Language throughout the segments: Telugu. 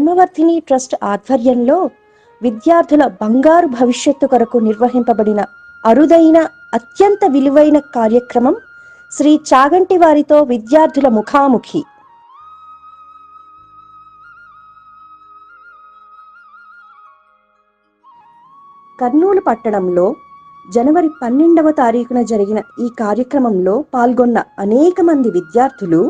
ధర్మవర్ధిని ట్రస్ట్ ఆధ్వర్యంలో విద్యార్థుల బంగారు భవిష్యత్తు కొరకు నిర్వహింపబడిన అరుదైన అత్యంత విలువైన కార్యక్రమం శ్రీ చాగంటి వారితో విద్యార్థుల ముఖాముఖి. కర్నూలు పట్టణంలో జనవరి పన్నెండవ తారీఖున జరిగిన ఈ కార్యక్రమంలో పాల్గొన్న అనేక మంది విద్యార్థులు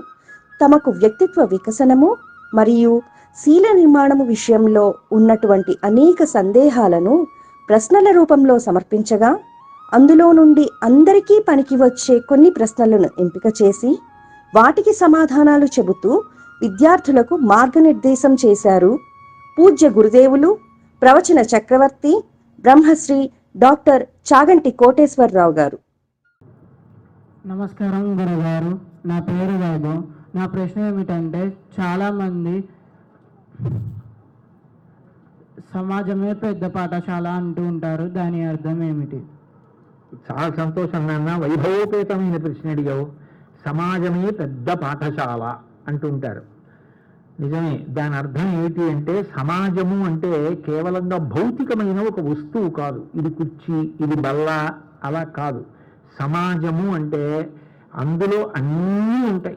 తమకు వ్యక్తిత్వ వికసనము మరియు శీల నిర్మాణము విషయంలో ఉన్నటువంటి అనేక సందేహాలను ప్రశ్నల రూపంలో సమర్పించగా అందులో నుండి అందరికీ పనికి వచ్చే కొన్ని ప్రశ్నలను ఎంపిక చేసి వాటికి సమాధానాలు చెబుతూ విద్యార్థులకు మార్గనిర్దేశం చేశారు పూజ్య గురుదేవులు ప్రవచన చక్రవర్తి బ్రహ్మశ్రీ డాక్టర్ చాగంటి కోటేశ్వరరావు గారు. నమస్కారం గురుగారు. నా పేరు వైభవ్ నా ప్రశ్న ఏమిటంటే చాలామంది సమాజమే పెద్ద పాఠశాల అంటూ ఉంటారు. దాని అర్థం ఏమిటి? చాలా సంతోషం నాన్న వైభవోపేతమైన ప్రశ్న అడిగావు. సమాజమే పెద్ద పాఠశాల అంటుంటారు నిజమే దాని అర్థం ఏమిటి అంటే సమాజము అంటే కేవలంగా భౌతికమైన ఒక వస్తువు కాదు. ఇది కుర్చీ ఇది బల్ల అలా కాదు. సమాజము అంటే అందులో అన్నీ ఉంటాయి.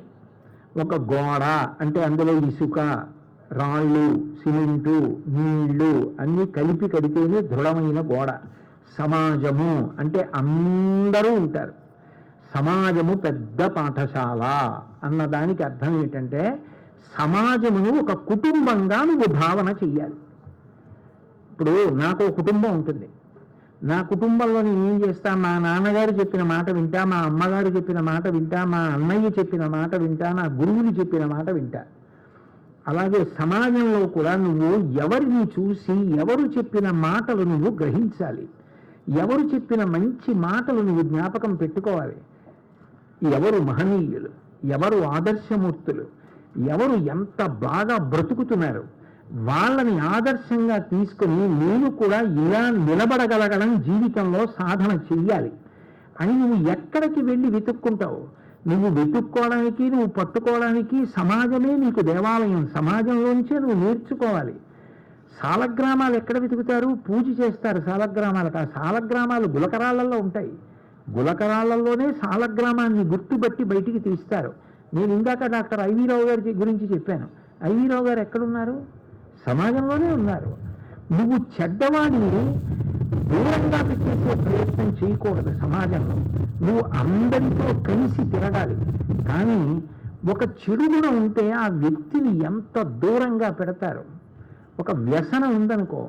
ఒక గోడ అంటే అందులో ఇసుక రాళ్ళు సిమెంటు నీళ్ళు అన్నీ కలిపి కడితేనే దృఢమైన గోడ. సమాజము అంటే అందరూ ఉంటారు. సమాజము పెద్ద పాఠశాల అన్నదానికి అర్థం ఏంటంటే సమాజమును ఒక కుటుంబంగా నువ్వు భావన చెయ్యాలి. ఇప్పుడు నాకు కుటుంబం ఉంటుంది. నా కుటుంబంలో నేను ఏం చేస్తా? మా నాన్నగారు చెప్పిన మాట వింటా మా అమ్మగారు చెప్పిన మాట వింటా మా అన్నయ్య చెప్పిన మాట వింటా నా గురువులు చెప్పిన మాట వింటా. అలాగే సమాజంలో కూడా నువ్వు ఎవరిని చూసి ఎవరు చెప్పిన మాటలు నువ్వు గ్రహించాలి. ఎవరు చెప్పిన మంచి మాటలు నువ్వు జ్ఞాపకం పెట్టుకోవాలి. ఎవరు మహనీయులు? ఎవరు ఆదర్శమూర్తులు? ఎవరు ఎంత బాగా బ్రతుకుతున్నారు? వాళ్ళని ఆదర్శంగా తీసుకుని నేను కూడా ఇలా నిలబడగలగడం జీవితంలో సాధన చెయ్యాలి. అని నువ్వు ఎక్కడికి వెళ్ళి వెతుక్కుంటావు? నువ్వు వెతుక్కోవడానికి నువ్వు పట్టుకోవడానికి సమాజమే నీకు దేవాలయం. సమాజంలోంచే నువ్వు నేర్చుకోవాలి. సాలగ్రామాలు ఎక్కడ వెతుకుతారు? పూజ చేస్తారు సాలగ్రామాలకు. ఆ సాలగ్రామాలు గులకరాళ్ళల్లో ఉంటాయి. గులకరాళ్ళల్లోనే సాలగ్రామాన్ని గుర్తుపట్టి బయటికి తీస్తారు. నేను ఇందాక డాక్టర్ ఐవీరావు గారి గురించి చెప్పాను. ఐవీరావు గారు ఎక్కడున్నారు? సమాజంలోనే ఉన్నారు. నువ్వు చెడ్డవాడిని దూరంగా పెట్టేసే ప్రయత్నం చేయకూడదు సమాజంలో. నువ్వు అందరితో కలిసి తిరగాలి. కానీ ఒక చెడు ఉంటే ఆ వ్యక్తిని ఎంత దూరంగా పెడతారు? ఒక వ్యసనం ఉందనుకో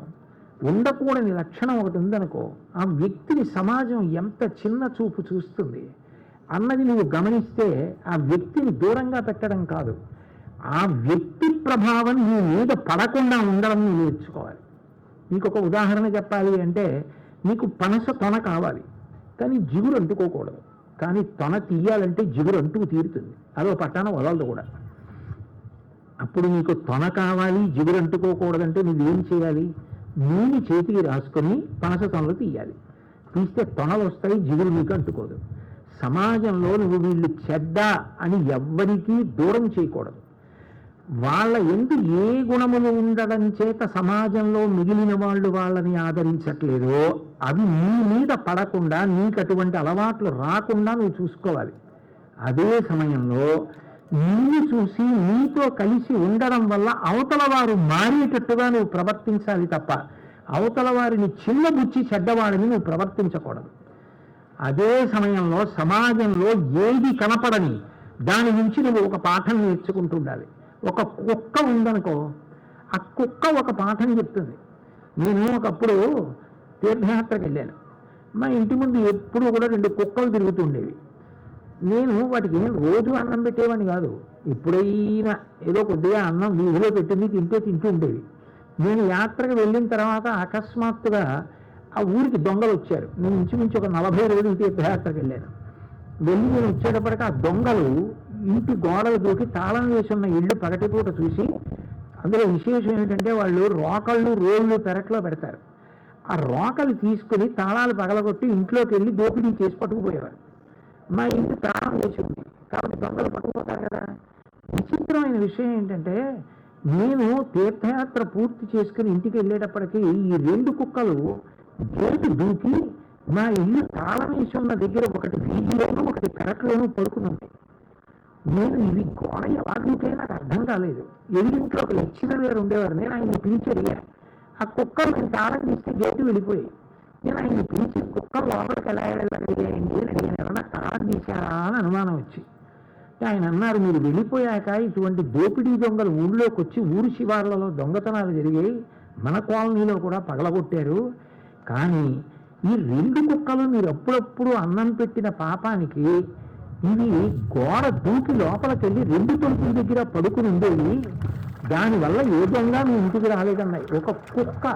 ఉండకూడని లక్షణం ఒకటి ఉందనుకో ఆ వ్యక్తిని సమాజం ఎంత చిన్న చూపు చూస్తుంది? అన్నది నువ్వు గమనిస్తే ఆ వ్యక్తిని దూరంగా పెట్టడం కాదు. ఆ వ్యక్తి ప్రభావం నీ మీద పడకుండా ఉండడం నువ్వు నేర్చుకోవాలి. మీకు ఒక ఉదాహరణ చెప్పాలి అంటే నీకు పనస తొన కావాలి. కానీ జిగురు అంటుకోకూడదు. కానీ తొన తీయాలంటే జిగురు అంటుకు తీరుతుంది. అదో పట్టాన వదలదు కూడా. అప్పుడు నీకు తొన కావాలి జిగురు అంటుకోకూడదంటే నువ్వేం చేయాలి? నూనె చేతికి రాసుకొని పనస తొనలు తీయాలి. తీస్తే తొనలు వస్తాయి జిగురు నీకు అంటుకోదు. సమాజంలో నువ్వు వీళ్ళు చెడ్డ అని ఎవ్వరికీ దూరం చేయకూడదు. వాళ్ళ ఎందు ఏ గుణములు ఉండడం చేత సమాజంలో మిగిలిన వాళ్ళు వాళ్ళని ఆదరించట్లేదో అవి నీ మీద పడకుండా నీకు అటువంటి అలవాట్లు రాకుండా నువ్వు చూసుకోవాలి. అదే సమయంలో నిన్ను చూసి నీతో కలిసి ఉండడం వల్ల అవతల వారు మారేటట్టుగా నువ్వు ప్రవర్తించాలి తప్ప అవతల వారిని చిన్నబుచ్చి చెడ్డవాడిని నువ్వు ప్రవర్తించకూడదు. అదే సమయంలో సమాజంలో ఏది కనపడని దాని నుంచి నువ్వు ఒక పాఠం నేర్చుకుంటుండాలి ఒక కుక్క ఉందనుకో ఆ కుక్క ఒక పాఠం చెప్తుంది. నేను ఒకప్పుడు తీర్థయాత్రకు వెళ్ళాను. మా ఇంటి ముందు ఎప్పుడూ కూడా రెండు కుక్కలు తిరుగుతుండేవి. నేను వాటికి ఏం రోజు అన్నం పెట్టేవాడిని కాదు. ఎప్పుడైనా ఏదో కొద్దిగా అన్నం వీధిలో పెట్టింది తింటే తింటూ ఉండేవి. నేను యాత్రకు వెళ్ళిన తర్వాత అకస్మాత్తుగా ఆ ఊరికి దొంగలు వచ్చారు. నేను ఇంచుమించు ఒక నలభై రోజులు తీర్థయాత్రకు వెళ్ళాను. వెళ్ళి నేను వచ్చేటప్పటికి ఆ దొంగలు ఇంటి గోడలు దూకి తాళం వేసి ఉన్న ఇళ్ళు పగటిపూట చూసి అందులో విశేషం ఏంటంటే వాళ్ళు రోకళ్ళు రోళ్ళు పెరట్లో పెడతారు. ఆ రోకలు తీసుకుని తాళాలు పగలగొట్టి ఇంట్లోకి వెళ్ళి దోపిడీ చేసి పట్టుకుపోయేవారు. మా ఇంటి తాళం వేసి ఉంది. కాబట్టి దొంగలు పట్టుకుపోతారు కదా. విచిత్రమైన విషయం ఏంటంటే నేను తీర్థయాత్ర పూర్తి చేసుకుని ఇంటికి వెళ్ళేటప్పటికి ఈ రెండు కుక్కలు గేటు దూకి మా ఇల్లు తాళం వేసి ఉన్న దగ్గర ఒకటి వీధిలోనూ ఒకటి పెరట్లోనూ పడుకుని ఉంటాయి నేను ఇవి గోడ ఎలా దూకాయో నాకు అర్థం కాలేదు. ఎదురింట్లో ఒక లెక్చరర్ గారు ఉండేవారు. నేను ఆయన్ని పిలిచి అడిగాను ఆ కుక్క నేను తాళం తీస్తే గేటు వెళ్ళిపోయి నేను ఆయన్ని పిలిచి కుక్క లోపలికి ఎలా వెళ్ళగలిగాయండి అని అడిగాను. ఎవరన్నా తాళం తీశారా అని అనుమానం వచ్చి ఆయన అన్నారు మీరు వెళ్ళిపోయాక ఇటువంటి దోపిడీ దొంగలు ఊళ్ళోకి వచ్చి ఊరు శివార్లలో దొంగతనాలు జరిగాయి. మన కాలనీలో కూడా పగలగొట్టారు. కానీ ఈ రెండు కుక్కలు మీరు అప్పుడప్పుడు అన్నం పెట్టిన పాపానికి ఇది గోడ దూకి లోపలికెళ్ళి రెండు తలుపుల దగ్గర పడుకుని ఉండేది. దానివల్ల ఏ విధంగా మీ ఇంటికి రాలేదన్నాయి. ఒక కుక్క.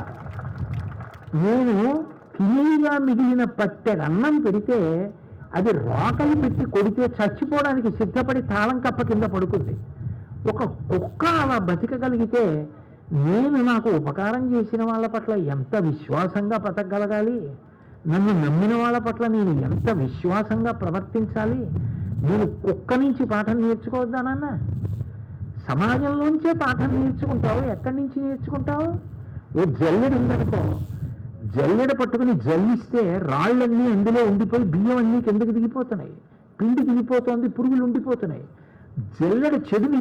నేను తినేగా మిగిలిన పట్టెడు అన్నం పెడితే అది రోకలి పెట్టి కొడితే చచ్చిపోవడానికి సిద్ధపడి తాళం కప్ప కింద పడుకుంది. ఒక కుక్క అలా బతికగలిగితే నేను నాకు ఉపకారం చేసిన వాళ్ళ పట్ల ఎంత విశ్వాసంగా బతకగలగాలి? నన్ను నమ్మిన వాళ్ళ పట్ల నేను ఎంత విశ్వాసంగా ప్రవర్తించాలి? నేను కుక్క నుంచి పాఠం నేర్చుకోవద్దానన్నా సమాజంలోంచే పాఠం నేర్చుకుంటావు ఎక్కడి నుంచి నేర్చుకుంటావు? ఓ జల్లెడు ఉందనుకో జల్లెడ పట్టుకుని జల్లిస్తే రాళ్ళన్నీ అందులో ఉండిపోయి బియ్యం అన్నీ కిందకి దిగిపోతున్నాయి. పిండి దిగిపోతోంది పురుగులు ఉండిపోతున్నాయి. జల్లెడ చెడుని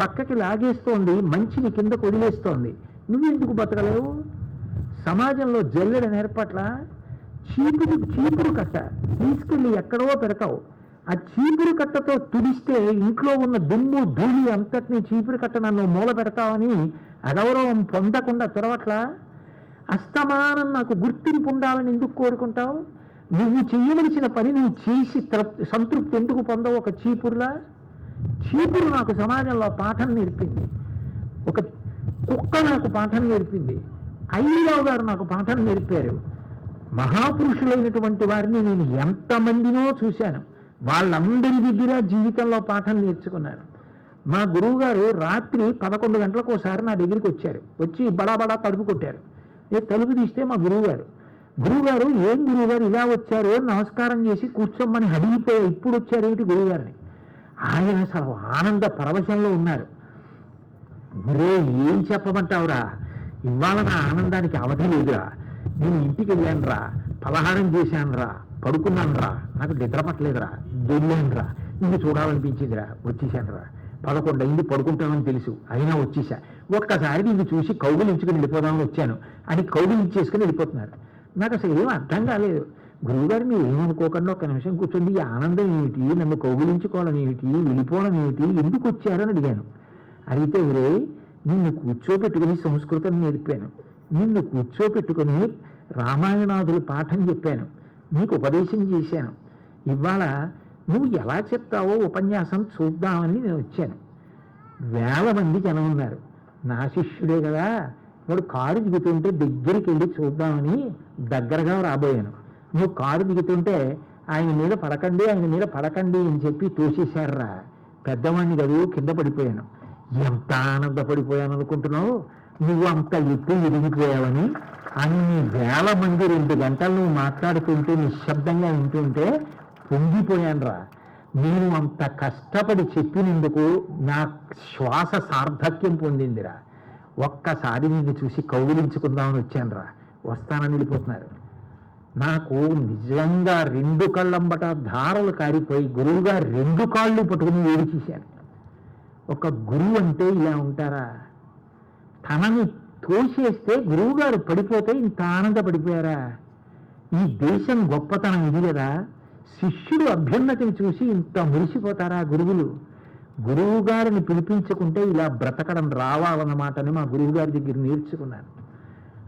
పక్కకి లాగేస్తోంది మంచిని కిందకు వదిలేస్తోంది నువ్వెందుకు బతకలేవు? సమాజంలో జల్లెడ నేర్పట్ల? చీపురు చీపురు కట్ట. తీసుకెళ్ళి ఎక్కడో పెడతావు. ఆ చీపురు కట్టతో తుడిస్తే ఇంట్లో ఉన్న దుమ్ము ధూళి అంతటిని చీపురు కట్ట నన్ను మూల పెడతావని అగౌరవం పొందకుండా చొరవట్లా? అస్తమానం నాకు గుర్తింపు ఉండాలని ఎందుకు కోరుకుంటావు? నువ్వు చేయవలసిన పని నువ్వు చేసి సంతృప్తి ఎందుకు పొందవు ఒక చీపురులా? చీపురు నాకు సమాజంలో పాఠం నేర్పింది. ఒక కుక్క నాకు పాఠం నేర్పింది. అయ్యరావు గారు నాకు పాఠం నేర్పారు. మహాపురుషులైనటువంటి వారిని నేను ఎంతమందినో చూశాను. వాళ్ళందరి దగ్గర జీవితంలో పాఠం నేర్చుకున్నారు మా గురువు గారు రాత్రి పదకొండు గంటలకు ఒకసారి నా దగ్గరికి వచ్చారు. వచ్చి బడా బడా తలుపు కొట్టారు. నేను తలుపు తీస్తే మా గురువు గారు గురువుగారు ఏం గురువుగారు ఇలా వచ్చారు? నమస్కారం చేసి కూర్చోమని అడిగిపోయా ఇప్పుడు వచ్చారేంటి గురువుగారిని? ఆయన అసలు ఆనంద పరవశంలో ఉన్నారు. మరే ఏం చెప్పమంటావురా? ఇవాళ నా ఆనందానికి అవధి లేదురా. నేను ఇంటికి వెళ్ళానురా. పలహారం చేశానురా. పడుకున్నానురా. నాకు నిద్రపట్టలేదురా పట్టలేదురా ఇది చూడాలనిపించిందిరా. వచ్చేసానురా పదకొండు అయింది పడుకుంటామని తెలుసు. అయినా వచ్చేసా ఒక్కసారి నిన్ను చూసి కౌగులించుకుని వెళ్ళిపోదామని వచ్చాను. అని కౌగులించేసుకుని వెళ్ళిపోతున్నారు. నాకు అసలు ఏం అర్థం కాలేదు. గురువుగారు మీరు ఏమనుకోకుండా. ఒక్క నిమిషం కూర్చుంది ఈ ఆనందం ఏమిటి? నన్ను కౌగులించుకోవడం ఏమిటి? వెళ్ళిపోవడం ఏమిటి? ఎందుకు వచ్చారని అడిగాను. అడిగితే ఒరే నిన్ను కూర్చోబెట్టుకుని సంస్కృతం నేర్పాను. నిన్ను కూర్చోబెట్టుకుని రామాయణాదుల పాఠం చెప్పాను. నీకు ఉపదేశం చేశాను. ఇవాళ నువ్వు ఎలా చెప్తావో ఉపన్యాసం చూద్దామని నేను వచ్చాను. వేల మంది జనం ఉన్నారు. నా శిష్యుడే కదా వాడు కారు దిగుతుంటే దగ్గరికి వెళ్ళి చూద్దామని దగ్గరగా రాబోయాను. నువ్వు కారు దిగుతుంటే ఆయన మీద పడకండి ఆయన మీద పడకండి అని చెప్పి తోసేశారా పెద్దవాడిని కదూ కింద పడిపోయాను. ఎంత ఆనందపడిపోయాను అనుకుంటున్నావు? నువ్వు అంత ఎత్తు ఎదిగిపోయావని అన్ని వేల మంది రెండు గంటలు నువ్వు మాట్లాడుతుంటే నిశ్శబ్దంగా వింటుంటే పొంగిపోయానురా. నేను అంత కష్టపడి చెప్పినందుకు నా శ్వాస సార్థక్యం పొందిందిరా. ఒక్కసారి నిన్ను చూసి కౌగులించుకుందామని వచ్చానురా. వస్తానని వెళ్ళిపోతున్నారు. నాకు నిజంగా రెండు కళ్ళంబట ధారలు కారిపోయి గురువుగా రెండు కాళ్ళు పట్టుకుని ఏడిచేశాను ఒక గురువు అంటే ఇలా ఉంటారా? తనని తోసేస్తే గురువుగారు పడిపోతే ఇంత ఆనందపడిపోయారా? ఈ దేశం గొప్పతనం ఇది కదా. శిష్యుడు అభ్యున్నతిని చూసి ఇంత మురిసిపోతారా గురువులు? గురువు గారిని పిలిపించుకుంటే ఇలా బ్రతకడం రావాలన్నమాటని మా గురువు గారి దగ్గర నేర్చుకున్నాను.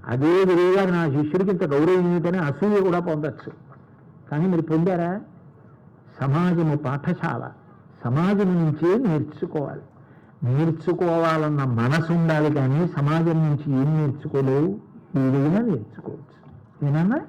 అదే గురువు గారు నా శిష్యుడికి ఇంత గౌరవం ఏమిటని అసూయ కూడా పొందొచ్చు. కానీ మీరు పొందారా? సమాజము పాఠశాల. సమాజం నుంచే నేర్చుకోవాలి. నేర్చుకోవాలన్న మనసు ఉండాలి కానీ సమాజం నుంచి ఏం నేర్చుకోలేవు? ఏదైనా నేర్చుకోవచ్చు. ఏనన్నా